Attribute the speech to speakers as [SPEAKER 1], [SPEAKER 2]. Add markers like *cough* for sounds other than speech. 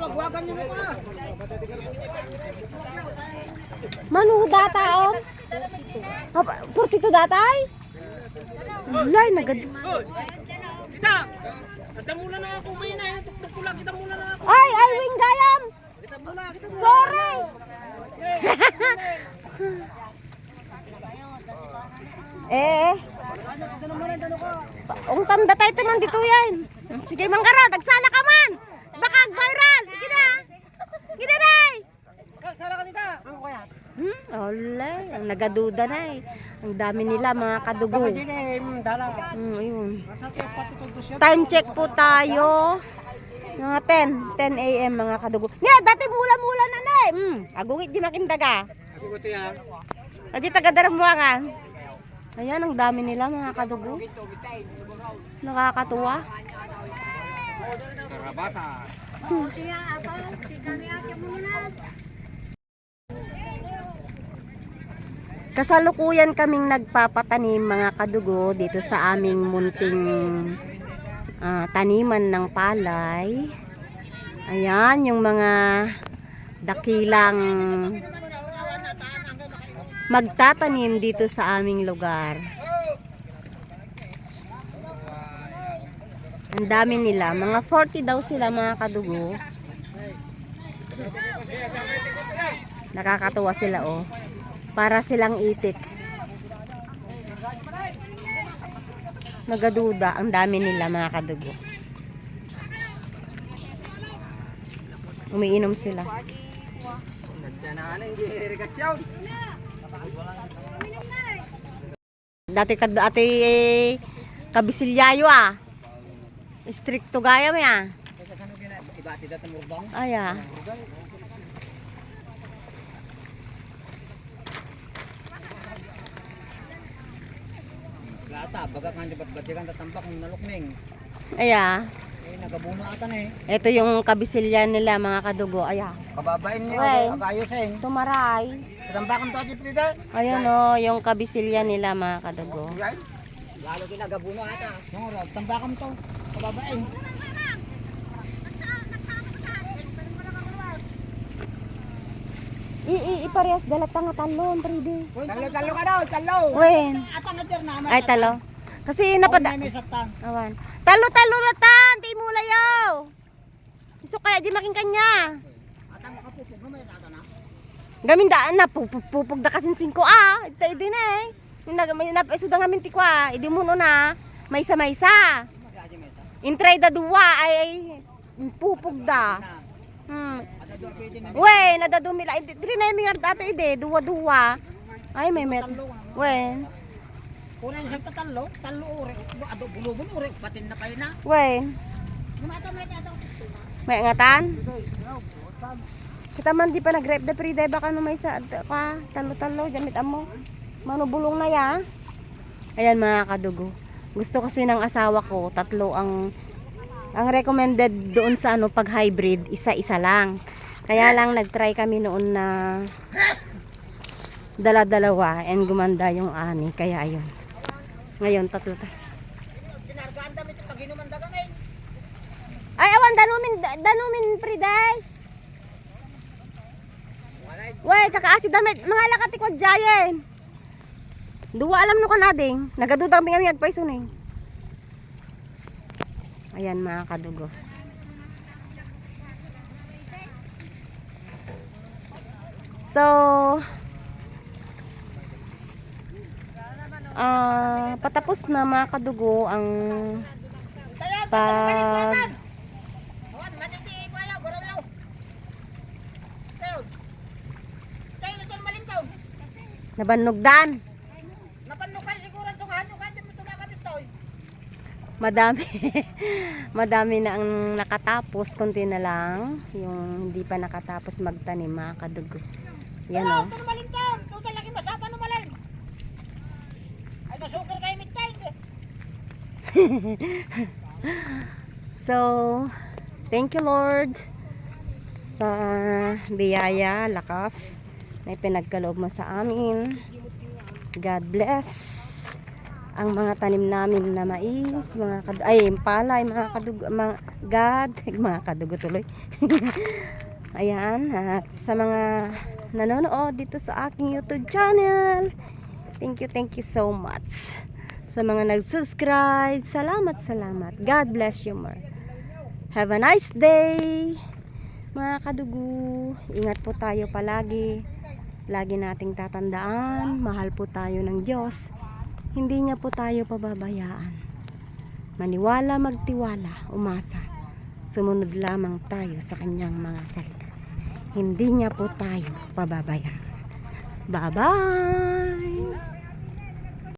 [SPEAKER 1] wagwagan niyo pa.
[SPEAKER 2] Manu data oh. Haba, 42 datay? Wala, nagad...
[SPEAKER 3] Kita! Kita muna na ako, may na. Tuktok ko lang, kita muna na ako.
[SPEAKER 2] Ay, ay, wing gayam!
[SPEAKER 1] Kita muna, kita muna.
[SPEAKER 2] Sorry! *laughs* eh, ang tanda tayo taman dito yan. Sige, manggara, dagsala ka man! Baka viral! Sige na! Sige na, day!
[SPEAKER 1] Sala ka tita. Ano kaya?
[SPEAKER 2] Hmm, wala, ang nagaduda na eh. Ang dami nila, mga kadugo. Hmm,
[SPEAKER 1] ko siya.
[SPEAKER 2] Time check po tayo. Mga 10, 10 a.m. mga kadugo. Nga, dati mula-mula na na eh. Hmm, agungit di makindaga.
[SPEAKER 1] Ko tiya.
[SPEAKER 2] Adi taga darambuangan. Ayan, ang dami nila mga kadugo. Nakakatuwa.
[SPEAKER 1] Karabasa.
[SPEAKER 2] Kasalukuyan kaming nagpapatanim mga kadugo dito sa aming munting ah, taniman ng palay. Ayan, yung mga dakilang magtatanim dito sa aming lugar. Ang dami nila. Mga 40 daw sila mga kadugo. Nakakatuwa sila oh. Para silang itik. Nagaduda. Ang dami nila mga kadugo. Umiinom sila. Dati kad ate kabisilyayo ah. Stricto gaya mo ya.
[SPEAKER 1] Murbang.
[SPEAKER 2] Ay ah.
[SPEAKER 1] Lata, baga kan jabat batikan tatambak ng nalukning.
[SPEAKER 2] Ay ah.
[SPEAKER 1] Eh nagabuno atan eh.
[SPEAKER 2] Ito yung kabisilyan nila mga kadugo. Ay ah.
[SPEAKER 1] Kababain niyo,
[SPEAKER 2] Well.
[SPEAKER 1] agayos eh.
[SPEAKER 2] Tumaray.
[SPEAKER 1] Tambakan to ati Frida.
[SPEAKER 2] Ayan o, yung kabisilyan nila mga kadugo.
[SPEAKER 1] Lalo kinagabuno ata. Tambakan to. Kababain.
[SPEAKER 2] I, i, iparehas dalat nga talon, pride.
[SPEAKER 1] Talo, talo ka daw, talo.
[SPEAKER 2] Wen.
[SPEAKER 1] Ata nga dir naman.
[SPEAKER 2] Ay, talo. Kasi napada... Awan. Talo, talo na tan! Di mo layaw! Iso kaya di making kanya.
[SPEAKER 1] Ata nga kapupog mo may ata na.
[SPEAKER 2] Gamin daan na, pupug da kasin singko ah. Ito din eh. Yung napaiso da nga minti ko ah. Idi mo na. Maysa maysa.
[SPEAKER 1] Magaji may sa.
[SPEAKER 2] Intray da duwa ay, ay pupug da. Hmm.
[SPEAKER 1] Ata do pwede na.
[SPEAKER 2] We, nadadumila. Diri na yung mingar dati ide, duwa-duwa. Ay, may met. We,
[SPEAKER 1] Una yung sa talo, talo ore. Ado bulubon ore, patin na kayo na.
[SPEAKER 2] we.
[SPEAKER 1] Gumato may tato.
[SPEAKER 2] May ngatan. Kita man di pa nag-rep de pride baka no may sa ka talo-talo gamit amo. Manubulong na ya. Ayan mga kadugo. Gusto kasi ng asawa ko tatlo ang ang recommended doon sa ano pag hybrid isa-isa lang. Kaya lang nag-try kami noon na dala-dalawa and gumanda yung ani kaya ayun. Ngayon tatlo ta. Ay awan danumin danumin priday. Wey, kakaasi damit. Mga lakati ko jayen. Duwa alam no kanading. Nagadudang kami advice ni. Ayan mga kadugo. So, ah patapos na mga kadugo ang pag
[SPEAKER 1] Awan, matiti ko ayaw, guraw yaw. Tayo. Tayo na tol malintaw.
[SPEAKER 2] nabanugdan.
[SPEAKER 1] Napanukal siguro ang tunghan yung kantin mo tulak toy.
[SPEAKER 2] Madami. *laughs* Madami na ang nakatapos. Kunti na lang. Yung hindi pa nakatapos magtanim mga kadugo. Yan o.
[SPEAKER 1] Ito na malintaw. Tutal lagi masapa no malin. Ay nasukar kayo mitay. *laughs*
[SPEAKER 2] So, thank you Lord sa biyaya, lakas na ipinagkaloob mo sa amin. God bless. Ang mga tanim namin na mais, mga kad ay palay, mga kadug mga gad, *laughs* mga kadugo tuloy. *laughs* Ayan, at sa mga nanonood dito sa aking YouTube channel. Thank you, thank you so much. Sa mga nag-subscribe, salamat, salamat. God bless you more. Have a nice day. Mga kadugo, ingat po tayo palagi. Lagi nating tatandaan, mahal po tayo ng Diyos. Hindi niya po tayo pababayaan. Maniwala, magtiwala, umasa. Sumunod lamang tayo sa kanyang mga salita. Hindi niya po tayo pababayaan. Bye-bye!